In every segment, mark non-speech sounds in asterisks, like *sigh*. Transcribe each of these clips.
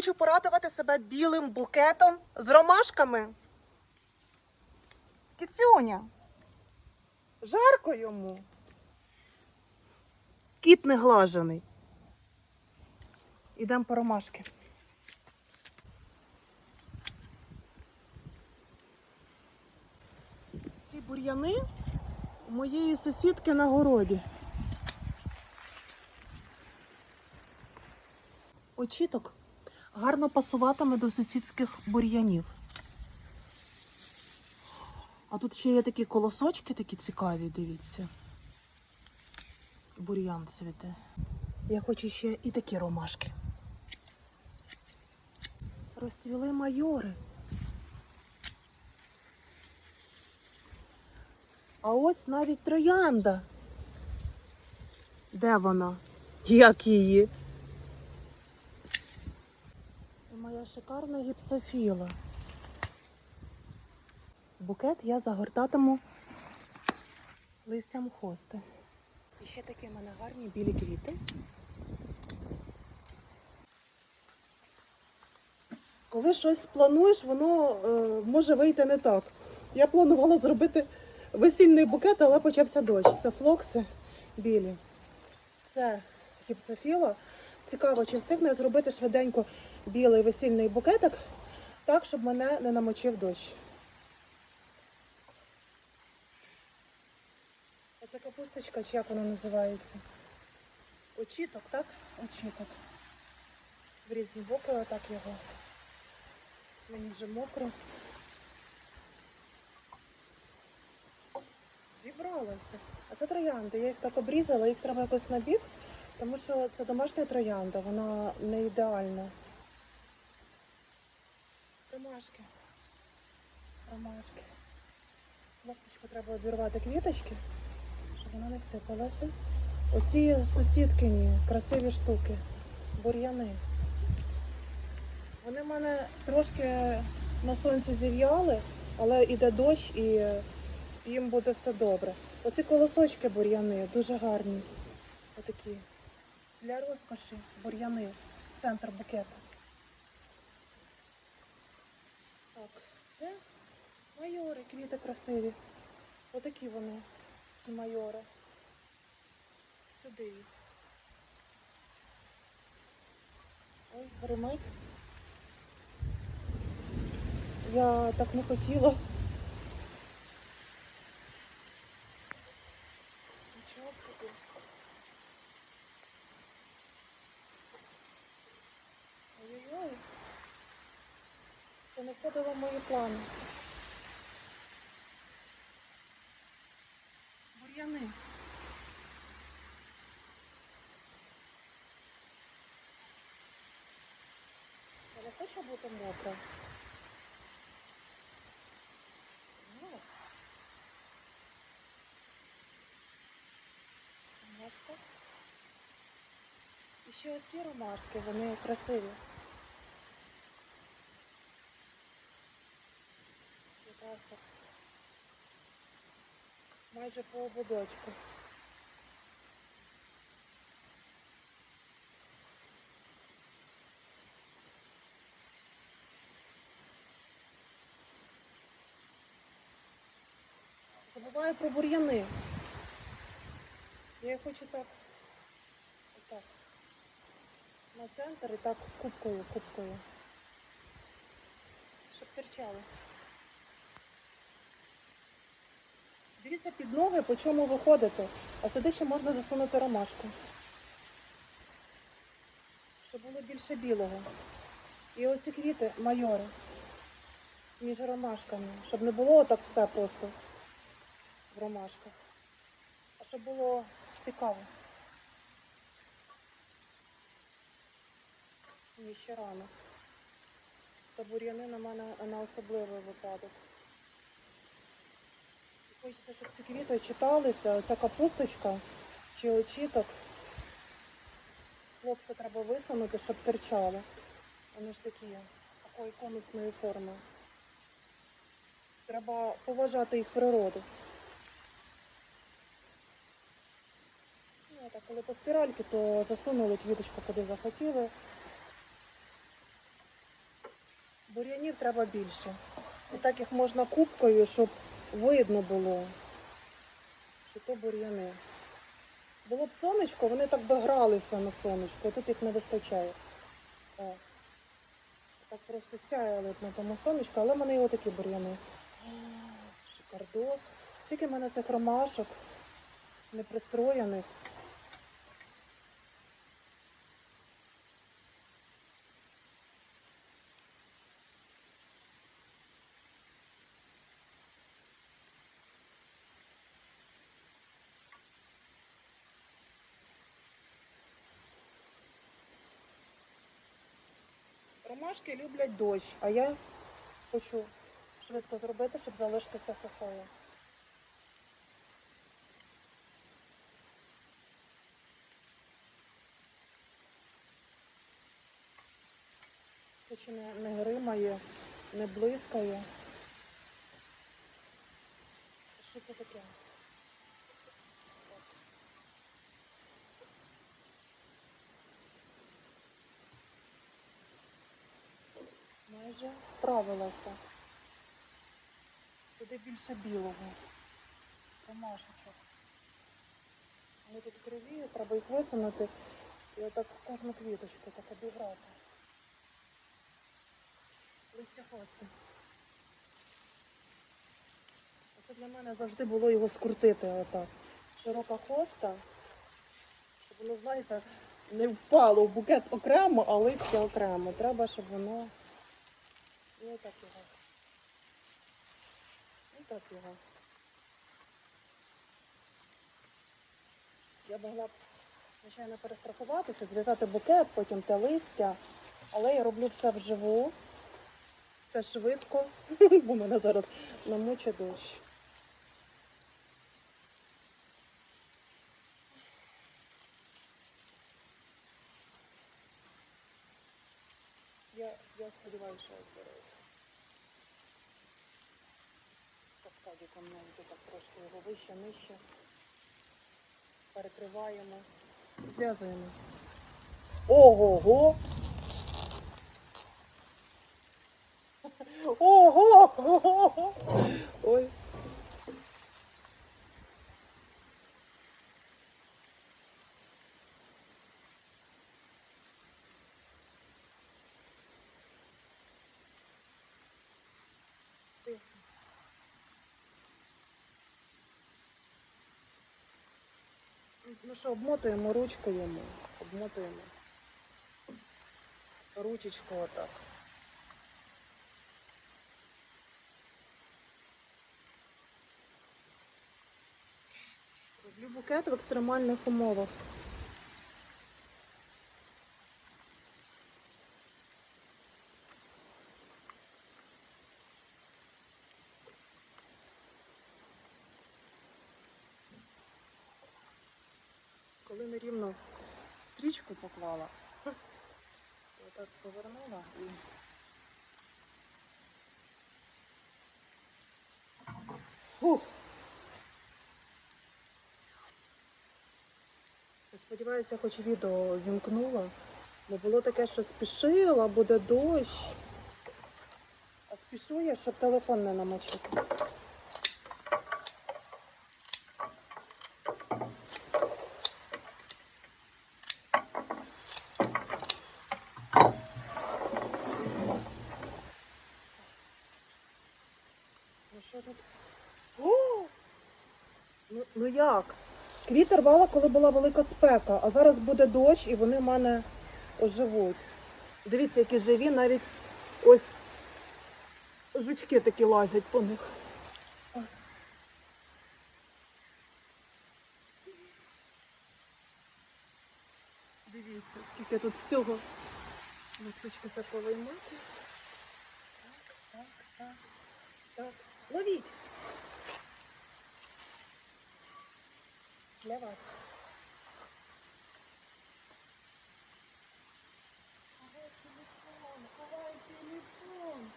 Хочу порадувати себе білим букетом з ромашками. Кіцюня. Жарко йому. Кіт не глажений. Ідемо по ромашки. Ці бур'яни у моєї сусідки на городі. Очіток гарно пасуватиме до сусідських бур'янів. А тут ще є такі колосочки, такі цікаві, дивіться. Бур'ян цвіте. Я хочу ще і такі ромашки. Розцвіли майори. А ось навіть троянда. Де вона? Як її? Шикарна гіпсофіла. Букет я загортатиму листям хости. І ще такі в мене гарні білі квіти. Коли щось плануєш, воно е, може вийти не так. Я планувала зробити весільний букет, але почався дощ. Це флокси білі. Це гіпсофіла. Цікаво, чи встигне зробити швиденько білий весільний букетик, так, щоб мене не намочив дощ. Оце капусточка, чи як вона називається? Очіток, так? Очіток. В різні боки отак його. Мені вже мокро. Зібралася. А це троянди. Я їх так обрізала, їх треба якось на бік, тому що це домашня троянда, вона не ідеальна. Ромашки. Ромашки. Хлопчику треба обірвати квіточки, щоб вона не сипалася. Оці сусідкині красиві штуки, бур'яни. Вони в мене трошки на сонці зів'яли, але йде дощ і їм буде все добре. Оці колосочки бур'яни дуже гарні. Отакі. Для розкоші бур'яни. Центр букета. Так, це майори, квіти красиві. Отакі вони, ці майори. Сюди. Ой, гримить. Я так не хотіла. Плани. Бур'яни. Я не хочу бути мокра. Ну. І ще оці ромашки, вони красиві. Якраз. Майже по ободочку. Забуваю про бур'яни. Я хочу так. Отак. На центр і так кубкою, кубкою. Щоб терчало. Дивіться під ноги, по чому виходити. А сюди ще можна засунути ромашку. Щоб було більше білого. І оці квіти майори. Між ромашками. Щоб не було так все просто в ромашках. А щоб було цікаво. Ні, ще рано. Та бур'яни на мене на особливий випадок. Хочеться, щоб ці квіти читалися, оця капусточка чи очіток. Флокси треба висунути, щоб терчали. Вони ж такі, такої конусної форми. Треба поважати їх природу. Ну, так, коли по спіральки, то засунули квіточку, куди захотіли. бур'янів треба більше. І так їх можна кубкою, щоб видно було, що то бур'яни. Було б сонечко, вони так би гралися на сонечко, тут їх не вистачає. Так просто сяяли на тому сонечку, але в мене і отакі бур'яни. Шикардос. Скільки в мене цих ромашок непристроєних. Ромашки люблять дощ, а я хочу швидко зробити, щоб залишитися сухою. Хоч не, не гримає, не блискає. Це що це таке? Майже справилася. Сюди більше білого. Ромашечок. Вони тут криві, треба їх висунути і отак кожну квіточку так обіграти. Листя хвости. Оце для мене завжди було його скрутити отак. Широка хвоста, щоб воно, знаєте, не впало в букет окремо, а листя окремо. Треба, щоб воно. І отак його. І так його. Я могла б, звичайно, перестрахуватися, зв'язати букет, потім те листя, але я роблю все вживу, все швидко, *laughs* бо мене зараз намоче дощ. Сподіваюся, що відбереться. впораюся. Каскадиком навіть так трошки його вище, нижче. Перекриваємо. Зв'язуємо. Ого-го! Ого! Ой. Стихне. Ну що, обмотуємо ручкою. Обмотуємо. Ручечку отак. Роблю букет в екстремальних умовах. Нерівно стрічку поклала, то так повернула і. Фух. Сподіваюся, хоч відео вімкнула. Бо було таке, що спішила, буде дощ. А спішу я, щоб телефон не намочити. Ну тут? О! Ну, ну як? Квіти рвала, коли була велика спека, а зараз буде дощ і вони в мене оживуть. Дивіться, які живі, навіть ось жучки такі лазять по них. Дивіться, скільки тут всього. Лексочки це повиймати. Так, так, так, так. Ловіть! Для вас. Ховай телефон, ховай телефон.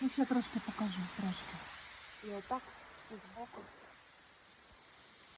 Ну, ще трошки покажу, трошки. І отак, і збоку.